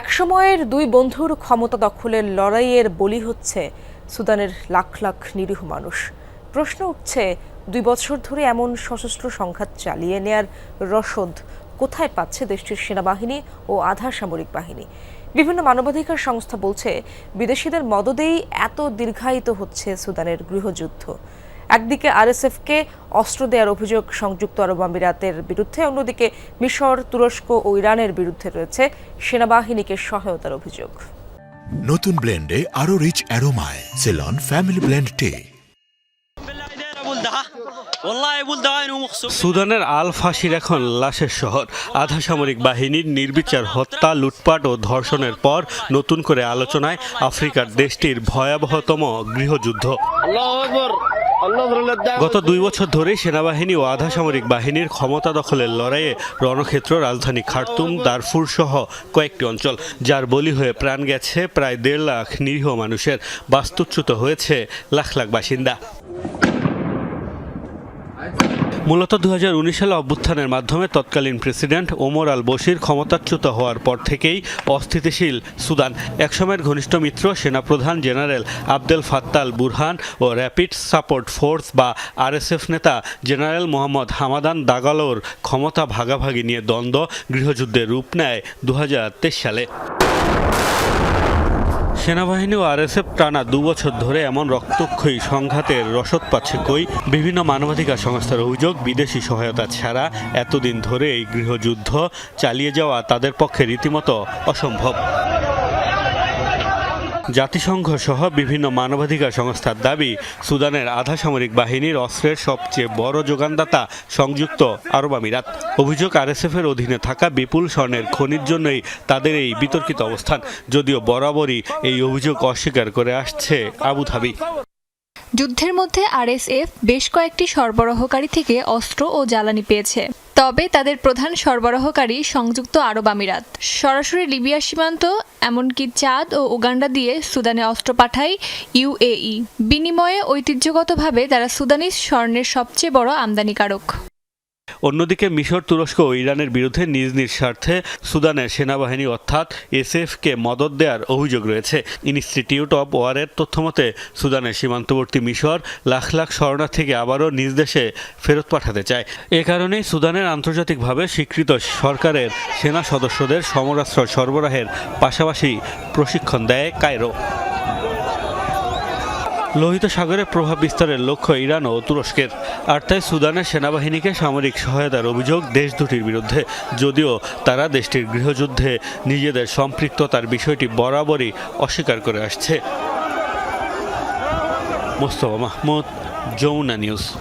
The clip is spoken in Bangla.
একসময়ের দুই বন্ধুর ক্ষমতা দখলের লড়াইয়ের বলি হচ্ছে সুদানের লাখ লাখ নিরীহ মানুষ। প্রশ্ন উঠছে, দুই বছর ধরে এমন সশস্ত্র সংঘাত চালিয়ে নেয়ার রসদ কোথায় পাচ্ছে দেশটির সেনাবাহিনী ও আধা সামরিক বাহিনী? বিভিন্ন মানবাধিকার সংস্থা বলছে, বিদেশিদের মদদেই এত দীর্ঘায়িত হচ্ছে সুদানের গৃহযুদ্ধ। একদিকে আরএসএফকে অস্ত্র দেওয়ার অভিযোগ সংযুক্ত আরব আমিরাতের বিরুদ্ধে অন্যদিকে মিশর তুরস্ক ও ইরানের বিরুদ্ধে রয়েছে সেনাবাহিনীকে সহায়তার অভিযোগ। নতুন ব্লেন্ডে আরও রিচ অ্যারোমায় সেলন ফ্যামিলি ব্লেন্ড টি। সুদানের আল ফাঁসির এখন লাশের শহর। আধা সামরিক বাহিনীর নির্বিচার হত্যা লুটপাট ও ধর্ষণের পর নতুন করে আলোচনায় আফ্রিকার দেশটির ভয়াবহতম গৃহযুদ্ধ। গত দুই বছর ধরে সেনাবাহিনী ও আধা সামরিক বাহিনীর ক্ষমতা দখলের লড়াইয়ে রণক্ষেত্র রাজধানী খার্তুম, দারফুর সহ কয়েকটি অঞ্চল, যার বলি হয়ে প্রাণ গেছে প্রায় দেড় লাখ নিরীহ মানুষের। বাস্তুচ্যুত হয়েছে লাখ লাখ বাসিন্দা। মূলত দু হাজার উনিশ সালে অভ্যুত্থানের মাধ্যমে তৎকালীন প্রেসিডেন্ট ওমর আল বশির ক্ষমতাচ্যুত হওয়ার পর থেকেই অস্থিতিশীল সুদান। একসময়ের ঘনিষ্ঠ মিত্র, সেনাপ্রধান জেনারেল আবদেল ফাত্তাল বুরহান ও র্যাপিড সাপোর্ট ফোর্স বা আরএসএফ নেতা জেনারেল মোহাম্মদ হামাদান দাগালোর ক্ষমতা ভাগাভাগি নিয়ে দ্বন্দ্ব গৃহযুদ্ধের রূপ নেয় দু হাজার তেইশ সালে। সেনাবাহিনী ও আরএসএফ টানা দুবছর ধরে এমন রক্তক্ষয়ী সংঘাতের রসদ পাচ্ছে কই? বিভিন্ন মানবাধিকার সংস্থার অভিযোগ, বিদেশি সহায়তা ছাড়া এতদিন ধরে এই গৃহযুদ্ধ চালিয়ে যাওয়া তাদের পক্ষে রীতিমতো অসম্ভব। জাতিসংঘ সহ বিভিন্ন মানবাধিকার সংস্থার দাবি, সুদানের আধা সামরিক বাহিনীর অস্ত্রের সবচেয়ে বড় যোগানদাতা সংযুক্ত আরব আমিরাত। অভিযোগ আরএসএফ এর অধীনে থাকা বিপুল স্বর্ণের খনির জন্যই তাদের এই বিতর্কিত অবস্থান, যদিও বরাবরই এই অভিযোগ অস্বীকার করে আসছে আবুধাবি। যুদ্ধের মধ্যে আরএসএফ বেশ কয়েকটি সরবরাহকারী থেকে অস্ত্র ও জ্বালানি পেয়েছে। তবে তাদের প্রধান সরবরাহকারী সংযুক্ত আরব আমিরাত। সরাসরি লিবিয়া সীমান্ত, এমনকি চাঁদ ও উগান্ডা দিয়ে সুদানে অস্ত্র পাঠায় ইউএই বিনিময়ে ঐতিহ্যগতভাবে তারা সুদানিস স্বর্ণের সবচেয়ে বড় আমদানিকারক। অন্যদিকে মিশর তুরস্ক ও ইরানের বিরুদ্ধে নিজ নিজ স্বার্থে সুদানের সেনাবাহিনী, অর্থাৎ এসএফকে মদত দেওয়ার অভিযোগ রয়েছে। ইনস্টিটিউট অব ওয়ারের তথ্যমতে, সুদানের সীমান্তবর্তী মিশর লাখ লাখ শরণার্থীকে আবারও নিজ দেশে ফেরত পাঠাতে চায়। এ কারণেই সুদানের আন্তর্জাতিকভাবে স্বীকৃত সরকারের সেনা সদস্যদের সমরাস্ত্র সরবরাহের পাশাপাশি প্রশিক্ষণ দেয় কায়রো। লোহিত সাগরে প্রভাব বিস্তারের লক্ষ্য ইরান ও তুরস্কের। আর তাই সুদানের সেনাবাহিনীকে সামরিক সহায়তার অভিযোগ দেশ দুটির বিরুদ্ধে। যদিও তারা দেশটির গৃহযুদ্ধে নিজেদের সম্পৃক্ততার বিষয়টি বরাবরই অস্বীকার করে আসছে। মোস্তফা মাহমুদ, যমুনা নিউজ।